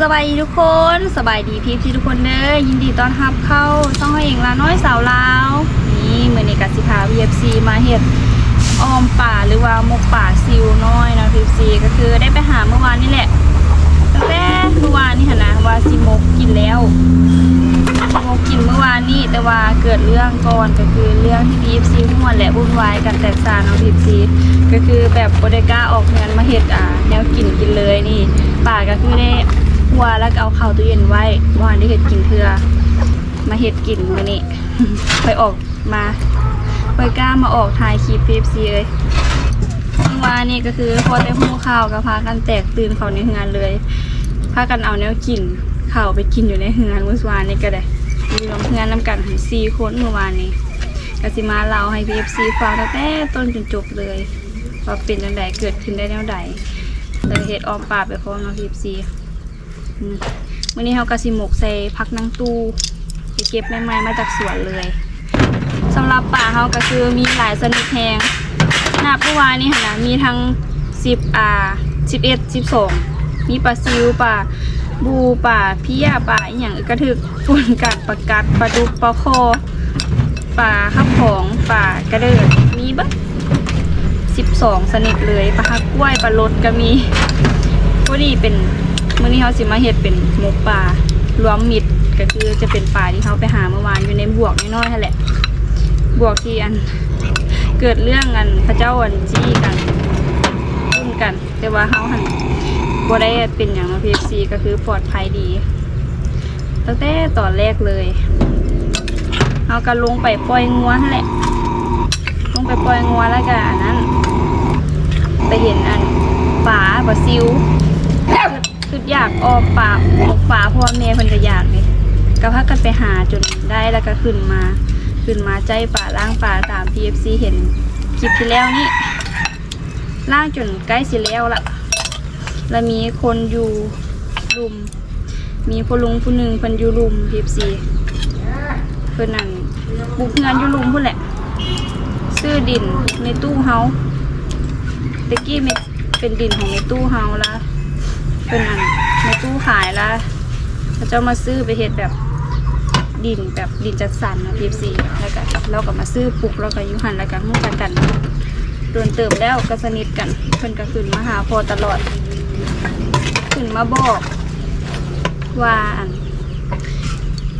สบายดีทุกคนสบายดีพีพีทุกคนเด้อยินดีต้อนรับเข้าช่องให้เองลาน้อยสาวลาวนี่มือในกัสิพา VFC มาเห็ดออมป่าหรือว่ามกป่าซิวน้อยนะ VFC ก็คือได้ไปหาเมื่อวานนี่แหละตั้งแต่เมื่อวานนี่หนนะว่าซิมกกินแล้วมกกินเมื่อวานนี่แต่ว่าเกิดเรื่องก่อนก็คือเรื่องที่ VFC ทั้งหมดแหละวุ่นวายกันแตกสานเนาะ VFC ก็คือแบบโบเดก้าออกเงินมาเห็ดอ่าแนวกินกินเลยนี่ป่าก็คือได้ วแล้วก็เอาเข้าตู้เย็นไว้วานได้เห็ดกินเทือมาเห็ดกินมื้อนี้ไปออกมาไปกล้ามาออกถ่ายคลิป PFC เลยเมื่อวานนี่ก็คือพอได้หูข้าวก็พากันแตกตื่นเขาในงานเลยพากันเอาแนวกินข้าวไปกินอยู่ในงานเมื่อวานนี่ก็ได้มีรวมเพื่อนน้ำกันถึงสี่คนเมื่อวานนี้กสิมาเล่าให้ PFC ฟังตั้งแต่ต้นจนจบเลยว่าเป็นจังไดเกิดขึ้นได้แนวใดเลยเห็ดออมป่าไปพร้อมน้องทีบซี วันนี้เขากระสิหมกใส่พักนังตู้ไปเก็บใหม่ๆมาจากสวนเลยสำหรับป่าเขาก็คือมีหลายชนิดแหงหน้าผู้วานนี่ค่ะนะมีทั้งสิบอ่าสิบเอ็ดสิบสองมีปลาซิวปลาบูปลาเพี้ยปลาอย่างกระถึกปนกัดปลากัดปลาดุกปลาคอปลาข้าวของปลากระเดิดมีบัดสิบสองสนิทเลยปลาฮักกล้วยปลารดก็มีพอดีเป็น มื้อนี้เขาสิมาเฮ็ดเป็นหมกปลารวมมิตรก็คือจะเป็นปลาที่เขาไปหาเมื่อวานอยู่ในบวกน้อยๆนั่นแหละ บวกที่อันเกิดเรื่องอันพระเจ้าอันจี้กันรุ่นกัน แต่ว่าเขาหันบ่ได้เป็นอย่างพีเอฟซีก็คือปลอดภัยดี ตั้งแต่ตอนแรกเลยเขาก็ลงไปปล่อยงัวนั่นแหละ ลงไปปล่อยงัวแล้วก็อันนั้น ไปเห็นอันป่าบาซิว อยากออกป่าหมกป่าเพราะว่าแม่เพิ่นจะอยากเลยก็พากันไปหาจนได้แล้วก็ขึ้นมา ขึ้นมาใจป่าล่างป่าตาม PFC เห็นคลิปที่แล้วนี่ล่างจนใกล้สิแล้วละแล้วมีคนอยู่ลุม มีผู้ลุงผู้หนึ่งเพิ่นอยู่ลุม PFC เพิ่นนั่นบุกงานอยู่ลุมพุ่นแหละซื้อดินในตู้เฮาตะกี้เป็นดินของในตู้เฮาละเป็นอันใน ตู้ขายละเขาเจ้ามาซื้อไปเฮ็ดแบบดินแบบดินจัดสรรนะพีซีแล้วก็เราก็มาซื้อปลูกแล้วก็ยุหันแล้วก็มุ่งกันกันโดนเติมแล้วก็สนิทกันเพิ่นก็ขึ้นมาหาพอตลอด ขึ้นมาบอกว่า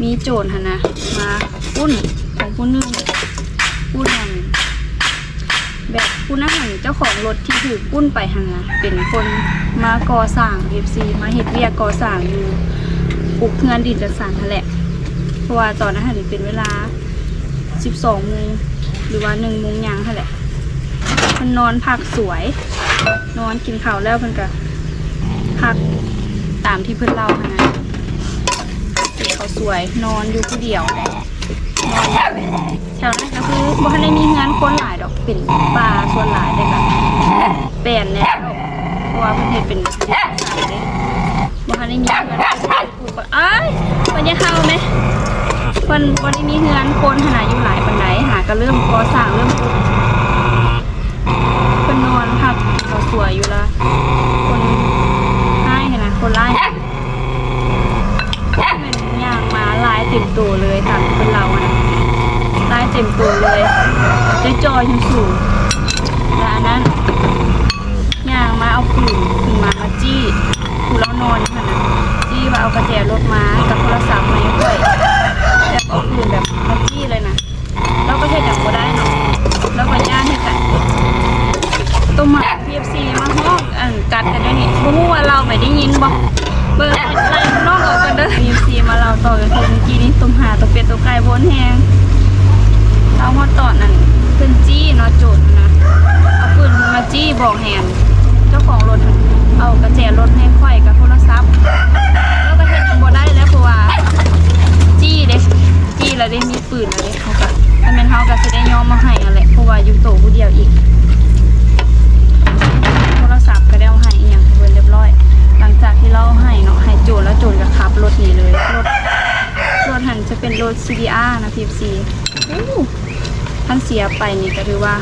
มีโจรหนนะมาปุ้นของผู้นึง รถที่ถือปุ้นไปหันนะเป็นคนมาก่อสร้างเอฟซีมาเฮ็ดเวียกก่อสร้างอยู่ปลูกเพื่อนดินจัดสรรนั่นแหละ เพราะว่าตอนนั้นหันเป็นเวลา 12โมงหรือว่า1โมงยังนั่นแหละมันนอนพักสวย นอนกินข้าวแล้วเพิ่นก็พักตามที่เพิ่อนเล่าหันนะเดี๋ยวเขาสวยนอนอยู่ผู้เดียวนอน อยู่แถวนั้นก็คือบ่ทันได้มีงานคนหลายดอกเป็นป่าส่วนหลายได้อค่ะแปลนเนี่ยเพราะว่าเพิ่นเฮ็ดเป็นสายเด้บ่ทันได้มีเงินปลูกเอ้ยเพิ่นจะเข้าไหมเพิ่นบ่ได้มีเงินคนขนาดอยู่หลายปานใดหาก็เริ่มก่อสร้างเริ่มปลูกเพิ่นนอนพักเขาสวยอยู่ละคนให้นะคนไล่เป็นย่างมาลายต็มตัวเลยตามเป็นเราอะนะ เต็มตัวเลยได้จอยยังสูงและอันนั้นย่างมาเอาปืนถึงมามาจี้กูแล้วนอนขนาดจี้มาเอากระแจรถมากับโทรศัพท์มาด้วยแบบเอาปืนแบบมาจี้เลยนะแล้วก็เฮ็ดอย่างบ่ได้เนาะแล้วก็ย่างให้กันตัวหมา PFC มาห้องอันกัดกันด้วยนี่บู๊ว่าเราไม่ได้ยินบ่เบิ่งไล่นอกออกกันเด้อ PFC มาเราต่อกันคือเมื่อกี้นี้ตุ่มหาตัวเป็ดตัวไก่บนแฮง เราพอตอนนั้นเพิ่นจี้เนาะโจทย์นะเอาปืนมาจี้บอกแหนเจ้าของรถเอากระแจรถให้ค่อยกับโทรศัพท์แล้วก็เฮ็ดบ่ได้แล้วเพราะว่าจี้เด้จี้แล้วได้มีปืนแล้วเด้เขาก็ถ้าแม่นเฮาก็สิได้ยอมมาให้นั่นแหละเพราะว่าอยู่โตผู้เดียวอีกโทรศัพท์ก็ได้เอาให้อีหยังเพิ่นเรียบร้อย หลังจากที่เราให้เนาะให้โจรแล้วโจรก็ขับรถหนีเลยรถรถหันจะเป็นรถ CDR นะ PFC อู้ ท่านเสียไปนี่ก็ถือว่า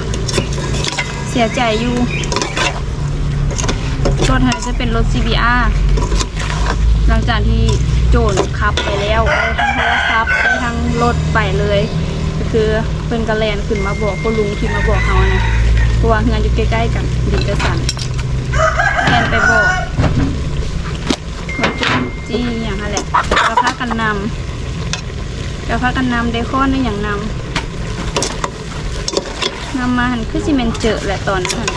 เสียใจอยู่รถหันจะเป็นรถ CBR หลังจากที่โจรขับไปแล้วได้ทั้งโทรศัพท์ได้ทั้งรถไปเลย ก็คือเพิ่นกระแลนขึ้นมาบอกพ่อลุงที่มาบอกเขานะเพราะว่าเฮือนอยู่ใกล้ๆกันดินกระสันแลนไปบอกว่าจี้อย่างนั้นแหละกระพากันนำกระพากันนำได้ข้อนได้อย่างนำ นำมาหันคือซีเมนเจอแหละตอนนั้น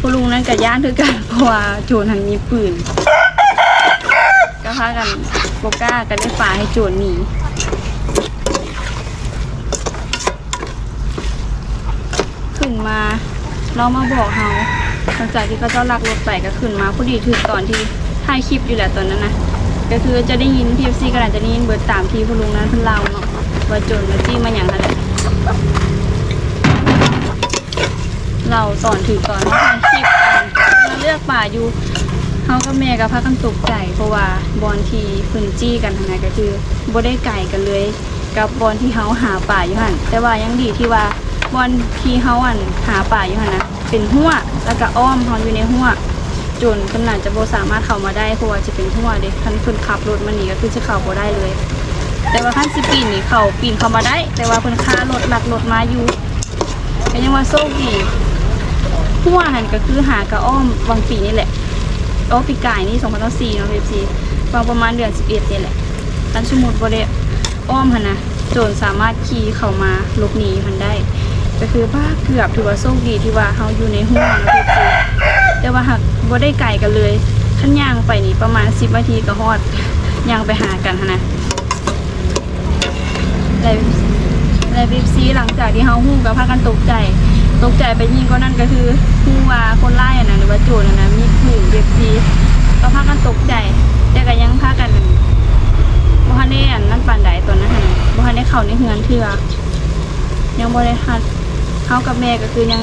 พลุงนั้นกับย่านคือกันเพราะว่าโจรหันมีปืนก็พากันโบก้ากันได้ฝ่าให้โจรหนีขึ้นมาเรามาบอกเฮาหลังจากที่เขาเจ้าลักรถไปก็ขึ้นมาพอดีถึงตอนที่ถ่ายคลิปอยู่แหละตอนนั้นนะก็คือจะได้ยินพีเอฟซีก็อาจจะได้ยินเบิดตามที่ผู้ลุงนั้นเพิ่นเล่าเนาะว่าโจรมาจี้มาอย่างนั้นแหละ เราตอนถือตอนที่ถ่ายคลิปกันเราเลือกป่าอยู่เฮากับแม่ก็พากันตกใจเพราะว่าบอลที่พิ่นจี้กันทางไหนก็คือบ่ได้ไก่กันเลย กับบอลที่เฮาหาป่าอยู่หั่นแต่ว่ายังดีที่ว่าบอลที่เฮาอันหาป่าอยู่หั่นนะเป็นหัวแล้วก็อ้อมเฮาอยู่ในหัวจนเพิ่นน่าจะโบสามารถเข้ามาได้เพราะว่าจะเป็นหัวเด้คันเพิ่นขับรถมานี่ก็คือจะเข้าโบได้เลย แต่ว่าคันสิปีนนี่เขาปีนเข้ามาได้ แต่ว่าเพิ่นฆ่ารถหลักรถมาอยู่ก็ยังว่าโชคดี หัวหันก็คือหากระอ้อมบางปีนี่แหละอ้อปีกายนี่2004เนาะ FC บางประมาณเดือน11นี่แหละคันสมมุติบ่ได้อ้อมหันนะโจรสามารถขี่เข้ามาหลบหนีมันได้ ก็คือว่าเกือบถือว่าโชคดีที่ว่าเขาอยู่ในห้วงนะพี่ๆแต่ว่าหากบ่ได้ไกลกันเลยขั้นย่างไปนี่ประมาณ10นาทีก็ฮอดย่างไปหากันหั้นะแล้วแล้วบิ๊ซีหลังจากที่เฮาฮู้ก็พากันตกใจ ตกใจไปยิ่งก็นั่นก็คือฮู้ว่าคนร้ายอะนะหรือว่าโจรอะนะมีปืนบิ๊ซีก็พากันตกใจแต่ก็ยังพากันบ่ทันได้อันนั้นปานใดตอนนั้นหั่นน่ะบ่ทันได้เข้าในเฮือนเทื่อยังบ่ได้หัดเฮากับแม่ก็คือยัง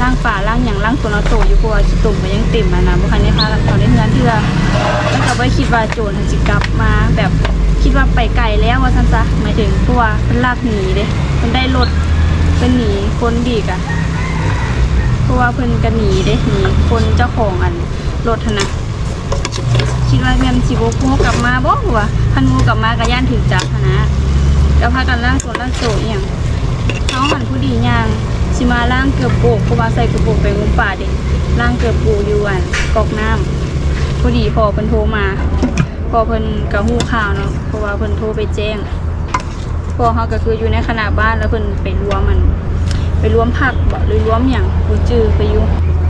ล่างป่าล่างหยังล่างตัวเนาโตอยู่เพราะว่าตุ่มก็ยังเต็มอะนะบ่คันได้พากันเขาได้เฮือนเทื่อแล้วก็บ่ได้คิดว่าโจรสิกลับมาแบบคิดว่าไปไกลแล้วว่าซั่นซะหมายถึงเพราะว่าเพิ่นลากหนีเด้เพิ่นได้รถ เพิ่นหนีคนดีกอะเพราะว่าเพิ่นก็หนีเด้หนีคนเจ้าของอันรถนะคิดว่าแม่นสิบ่โง่กลับมาบ่ว่าคันโง่กลับมาก็ย่านถึงจับหันนะก็พากันล่างตัวล่างโตอีหยังเขาหันผู้ดีย่างสิมาล่างเกือบโบกเพราะว่าใส่กือบโบกไปงมป่าเด็กล่างเกือบปูอยู่อันกอกน้ำผู้ดีพอเพิ่นโทรมา พอเพิ่นกระหู้ข่าวเนาะเพราะว่าเพิ่นโทรไปแจ้ง พอเขาก็คืออยู่ในขนาดบ้านแล้วเพิ่นไปรวมมัน ไปรวมผักบ่หรือรวมอย่างกูจื้อไปอยู่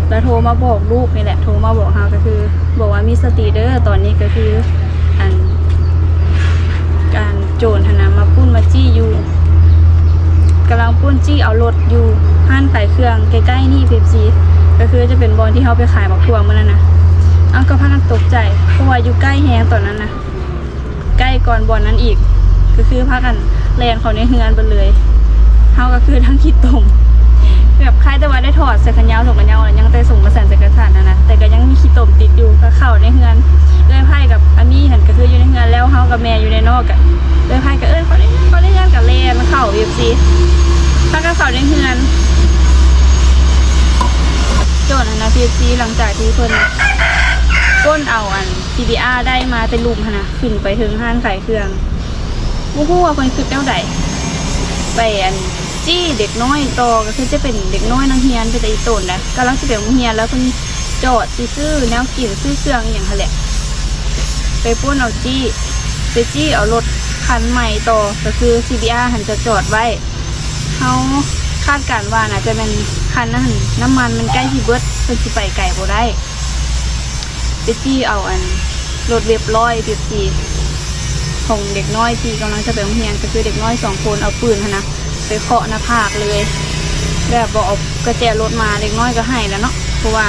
แล้วโทรมาบอกลูกนี่แหละโทรมาบอกเฮาก็คือ บอกว่ามีสติเด้อตอนนี้ก็คืออัน การโจรธนามาปุ้นมาจี้อยู่กำลังปุ้นจี้เอารถอยู่ห้านขายเครื่องใกล้ๆนี่เฟปซีก็คือจะเป็นบอลที่เขาไปขายบักทั่วมื่อนั้นนะเอาก็พากันตกใจเพราะว่าอยู่ใกล้แฮงตอนนั้นนะใกล้ก่อนบอลนั้นอีก ก็คือพากัน แลนเขาในเฮือนไปเลยเขาก็คือทั้งขี้ตมแบบคล้ายแต่ว่าได้ถอดใส่กันยาวถกกันยาวแล้วยังแต่ส่งมาใส่ใส่กระสานนะนะแต่ก็ยังมีขี้ตมติดอยู่ก็เข้าในเฮือนเอ้ยไพ่กับอามี่เห็นก็คืออยู่ในเฮือนแล้วเฮากับแม่อยู่ในนอกกันเอ้ยไพ่กับเอ้ยเขาได้เขาได้เฮือนกับแลนเข้าเอฟซีถ้าก็เข่าในเฮือนโจทย์นะพีซีหลังจากที่เพิ่นก้นเอาอัน CBR ได้มาเป็นลุมนนะขึ้นไปถึงห้านขายเครื่อง มูฮู้ว่าเพิ่นคือแก้วใดไปอันจี้เด็กน้อยโตอก็คือจะเป็นเด็กน้อยนังเฮียนเป็นแต่อีโตนนะกำลังจะเป็นโรงเฮียนแล้วเพิ่นจอดซื้อแนวกินซื้อเครื่องอหย่างนั้นแหละไปป้นเอาจี้ไปจี้เอารถคันใหม่ต่อก็คือ CBR หันจะจอดไว้เขาคาดการณ์ว่าน่าจะเป็นคันนั้นน้ำมันมันใกล้ที่เบิดเป็นสิไปไก่บ่ได้ไปจี้เอาอันรถเรียบร้อยเรียบจี ของเด็กน้อยที่กำลังจะไปโรงเรียนก็คือเด็กน้อยสองคนเอาปืนนะไปเคาะหน้าผากเลย แบบบอกเอากระแจรถมาเด็กน้อยก็ให้แล้วเนาะเพราะว่า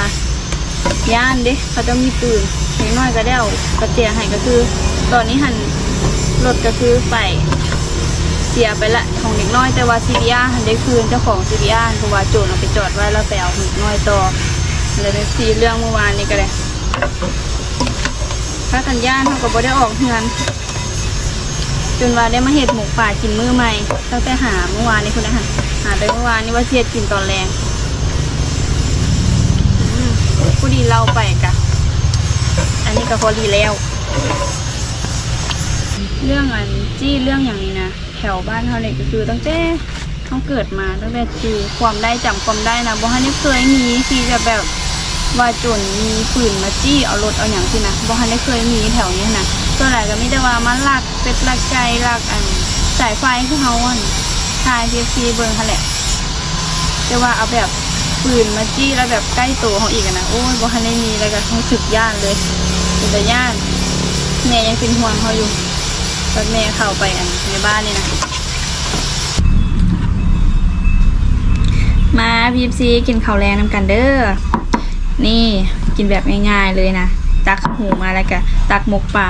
ย่านเด้เขาจะมีปืนเด็กน้อยก็ได้เอากระแจให้ก็คือ ตอนนี้หันรถก็คือไปเสียไปละของเด็กน้อยแต่ว่า CBR หันได้คืนเจ้าของ CBR เพราะว่าโจรเอาไปจอดไว้แล้วไปเอาเด็กน้อยต่อเลยเป็นสีเรื่องเมื่อวานนี้ก็เลยพระกันย่านเขาก็บ่ได้ออกเฮือน จนว่าได้มาเห็ดหมูป่ากินมือใหม่ตั้งแต่หาเมื่อวานนี้คุณนะหาหาไปเมื่อวานนี้ว่าเสียดกินตอนแรงผู้ดีเล่าไปกะอันนี้ก็พอดีแล้ว เรื่องอันจี้เรื่องอย่างนี้นะแถวบ้านเขาเนี่ยก็คือตั้งแต่เขาเกิดมาตั้งแต่คือความได้จำความได้นะบ่ฮันได้เคยมีที่จะแบบว่าจนมีปืนมาจี้เอารถเอาอย่างที่นะบ่ฮันได้เคยมีแถวนี้นะ ส่วนใหญ่ก็มีแต่ว่ามันลักเป็ดลักไก่ลักอันสายไฟที่เขาอันทายพีซีเบิ่งเขาแหละแต่ว่าเอาแบบปืนมาจี้แล้วแบบใกล้ตัวเขาอีกนะโอ้ยบ่ทันได้มีแล้วก็รู้สึกย่านเลยเป็นแต่ย่านแม่ยังเป็นห่วงเขาอยู่ตอนแม่เข้าไปอันในบ้านนี่นะมาพีฟซีกินข้าวแรงน้ำกันเด้อนี่กินแบบง่ายๆเลยนะตักหูมาแล้วก็ตักหมกปลา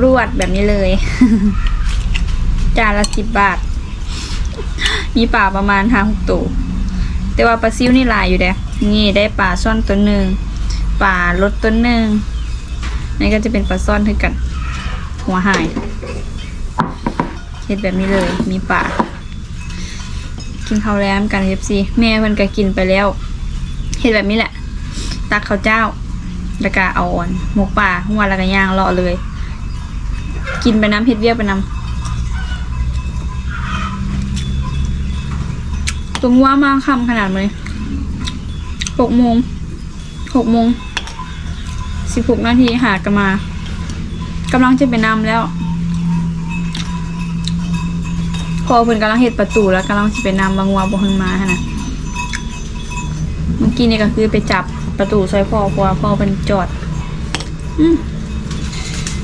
รวดแบบนี้เลย จานละสิบบาท มีปลาประมาณห้าหกตัวแต่ว่าปลาซิวนี่ลายอยู่เด้นี่ได้ปลาซ่อนตัวหนึ่งปลารดตัวหนึ่งนี่ก็จะเป็นปลาซ่อนคือกัน หัวหายเห็ดแบบนี้เลย มีปลากินข้าวแล้มกันเอฟซีแม่เพิ่นก็กินไปแล้วเห็ดแบบนี้แหละ ตักข้าวเจ้าแล้วก็เอาอ่อนหมกปลาหัวแล้วก็ย่างเลาะเลย กินไปน้ำเห็ดเวียกไปน้ำตัวงัวมากคำขนาดเลยหกโมงหกโมงสิบหกนาทีหากนมากำลังจะไปนำแล้วพอเพิ่นกำลังเฮ็ดประตูแล้วกำลังจะไปนำบางวัวบ่เพิ่นมาหั้นะเมื่อกี้นี่ก็คือไปจับประตูซอยพ่อเพราะว่าพ่อเพิ่นจอด อืม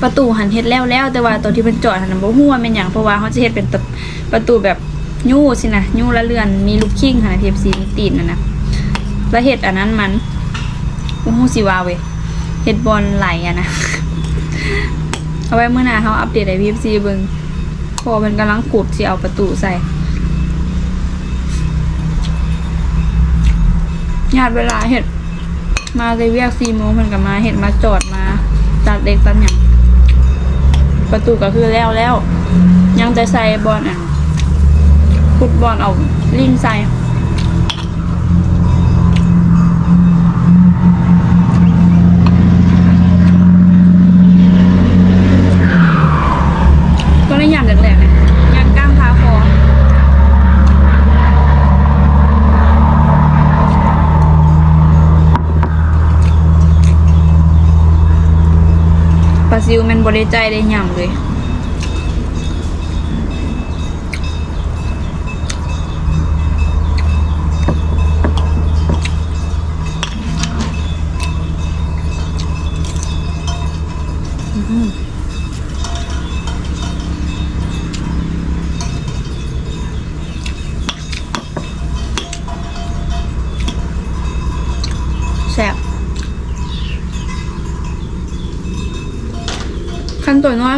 ประตูหันเฮ็ดแล้วแล้วแต่ว่าตัวที่เพิ่นจอดหันนะบ่ฮู้ว่าเป็นหยังเพราะว่าเขาจะเฮ็ดเป็นประตูแบบยู่สินะยู่ละเรือนมีลูกคิงค่ะทีเอฟซีมีตีนนะนะแล้วเห็ดอันนั้นมันอู้หูสิวาเว้ยเห็ดบอลไหลอะนะเอาไว้เมื่อหนาเขาอัปเดตให้พีฟซีเบิงพอมันกำลังขุดสิเอาประตูใส่ญาติเวลาเห็ดมาเลยเวียกซีโมงมันก็มาเห็ดมาจอดมาตัดเล็กตัดหยัง ประตูก็คือแล้วแล้ว ยังจะใส่บอลอะฟุตบอลเอาลิ้นใส่ก็ได้ยำแหลกๆนะยำก้างพาคอปลา ซิวแมันบริใจได้ยำเลย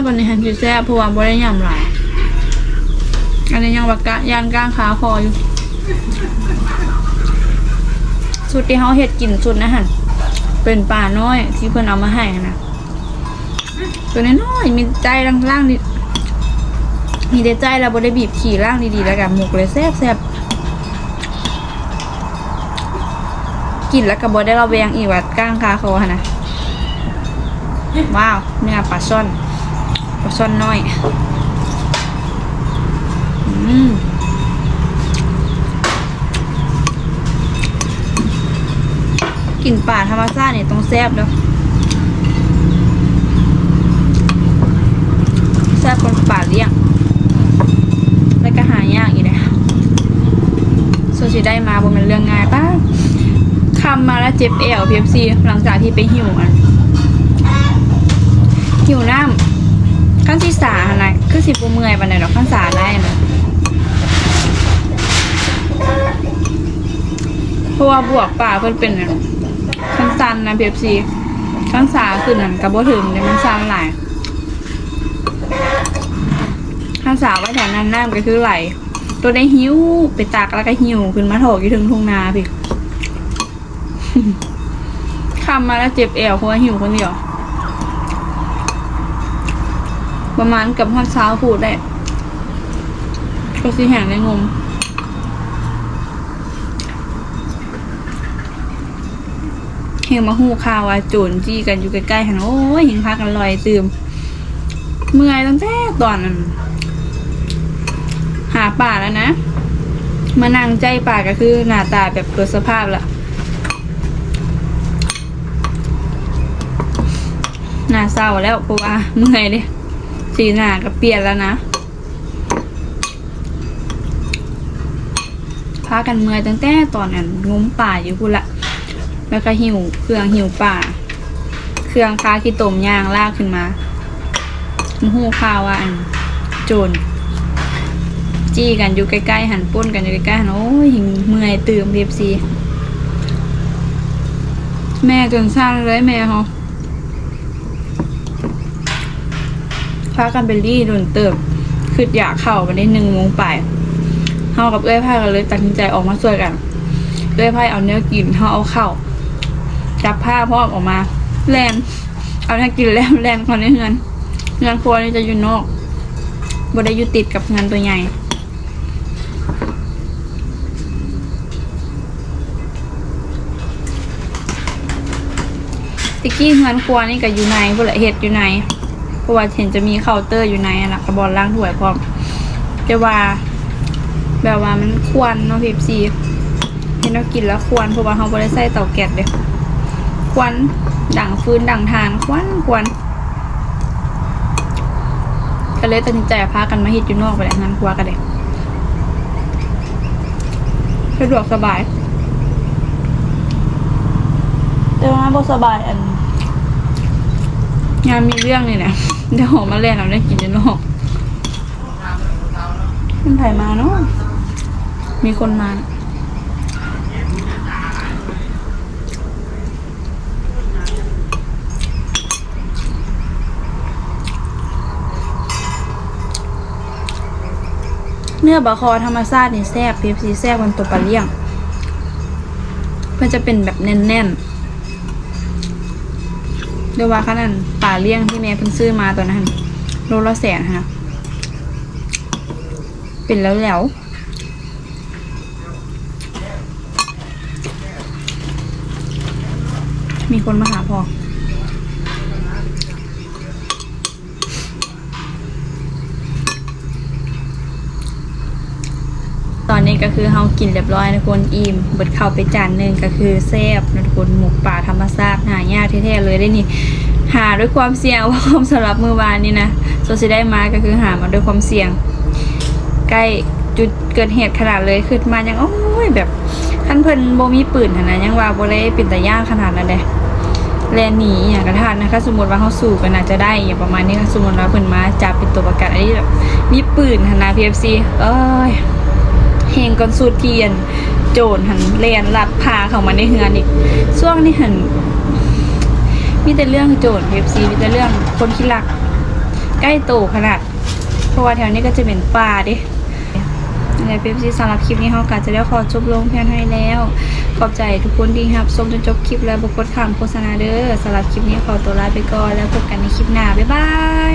ขั้นตัวน้อยกว่านี้ฮันจะแซ่บเพราะว่าบ่ได้ยำหลายอันนี้ยังว่ากะยานก้างขาคออยู่สุดที่เขาเห็ดกินสุดนะฮันเป็นปลาน้อยที่เพื่อนเอามาให้นะตัวน้อยๆมีใจล่างๆดิมีแต่ใจแล้วบได้บีบขี่ล่างดีๆแล้วกันหมกเลยแซ่บๆกินแล้วก็บอได้เราแวงอีกว่าก้างคาเขาฮะนะว้าวเนื้อปลาช่อน ปลาช่อนน้อย อืมกลิ่นป่าธรรมชาติเนี่ยต้องแซ่บเด้อแซ่บคนป่าเลี้ยง แล้วก็หายากอีกเลยส่วนสิได้มาบนเป็นเรื่องง่ายป้าคำมาแล้วเจ็บเอวพีเอฟซีหลังจากที่ไปหิวมันหิวน้ำ ขั้นที่สาอะคือสิบเมื่อยปานไหนหรอกขั้นสาได้นะเพราะว่าบวกป่าเพิ่นเป็นอันขั้นซันนะพีเอฟซีขั้นสาคือนั่นกับบ่ถึงเดี๋ยมันซันหลายขั้นสาไว้แถวนั้นน้ำก็คือไหลตัวได้หิวไปตากแล้วก็หิวขึ้นมาโถกอยู่ถึงทุ่งนาพี่คำมาแล้วเจ็บเอวเพราะว่าหิวคนเดียว ประมาณกับห้อนเช้าพูดได้ก็สิแห่งในงมเเฮงมาหู้ข่าวว่าโจรจี้กันอยู่ใกล้ๆหันโอ้ยเห็นพากันลอยตื่มเมื่อยตั้งแต่ตอนนั้นหาป่าแล้วนะ มานั่งใจป่าก็คือหน้าตาแบบตัวสภาพละหน้าเศร้าแล้วเพราะว่าเมื่อยเด้ สีหน้าก็เปลี่ยนแล้วนะพากันเมื่อยตั้งแต่ตอนนั้นง้มป่าอยู่พูละแล้วก็หิวเครื่องหิวป่า เครื่องค้าขี้ตมย่างลากขึ้นมาหูข่าวว่าอันโจรจี้กันอยู่ใกล้ๆหันปุ้นกันอยู่ใกล้ๆหันโอ้ยหิงเมื่อยตื่มเรียบซีแม่จนสร้างเลยแม่เขาากันไปรีโดนเติบคืออยากเข้ามาได้หนึ่งโมงไปเฮากับเอ้ยพากันเลยตัดสินใจออกมาช่วยกันเอ้ยพายเอาเนื้อกินเฮาเอาเข้าจับผ้าพร้อออกมาแลนเอาเนื้อกินแล้วแลนคนในเฮือนเฮือนครัวนี่จะอยู่นอกบ่ได้อยู่ติดกับงานตัวใหญ่ติกกี้เฮือนครัวนี่ก็อยู่ในพวละเห็ดอยู่ใน ราะว่าเห็นจะมีเคาน์เตอร์อยู่ในอะนะกระบอลล้างถ้วยพร้อมแต่ว่า แบบว่ามันควรเนาะพีซีเห็นเรากินแล้วควรเพราะว่าเขาบริใส่เตาแก๊สเด้ควันดังฟืนดังทานควันควรก็เลยตัดสินใจพากันมาเฮ็ดอยู่นอกไปเลยงานครัวกันเลยสะดวกสบาย แต่ว่าบ่สบายอัน งานมีเรื่องเลยนะ เดี๋ยวหอมมาแล่นเราได้กินอยู่นอกมันไผมาเนาะมีคนมาเนื้อบะคอธรรมชาตินี่แซ่บพีฟซีแซ่บมันตัวปลาเลี่ยงมันจะเป็นแบบแน่นๆ รียวว่าขนาดปลาเลี้ยงที่แม่เพิ่งซื้อมาตัวนั้นโลละแสนค่ะเป็นแล้วแล้วมีคนมาหาพอ ตอนนี้ ก็คือเฮากินเรียบร้อยนะทุกคนอิ่มเบิดเข้าไปจานหนึ่งก็คือแซ่บนะทุกคนหมกป่าธรรมชาติหายากแท้ๆเลยได้นี่หาด้วยความเสี่ยงว่าความสำหรับมือวานนี่นะโซซิได้มาก็คือหามาด้วยความเสี่ยง ใกล้จุดเกิดเหตุขนาดเลยขึ้นมายังโอ้ยแบบขั้นเพิ่นโบมีปืนนะยังว่าโบเลยปิดแต่ย่างขนาดนั้นเลยแลนหนีอย่างกระทันนะคะสมมติว่าเขาสู้กันอาจจะได้อย่างประมาณนี้ค่ะสมมติว่าเพิ่นมาจับเป็นตัวประกันอันนี้แบบมีปืนหันนะ PFC เอ้ย เฮงก่อนสูตรเทียน โจรหันเลียนลัดพาเข้ามาในเฮือนอีกช่วงนี้หันมีแต่เรื่องโจรเอฟซีมีแต่เรื่องคนขี้ลัก ใกล้โตขนาด เพราะว่าแถวนี้ก็จะเป็นป่าดิในเอฟซีสำหรับคลิปนี้เขากาจะได้ขอจบลงเพียงให้แล้ว ขอบใจทุกคนที่รับชมจนจบคลิปแล้วบุกดคำโฆษณาเด้อสำหรับคลิปนี้ขอตัวลาไปก่อนแล้วพบกันในคลิปหน้า บ๊ายบาย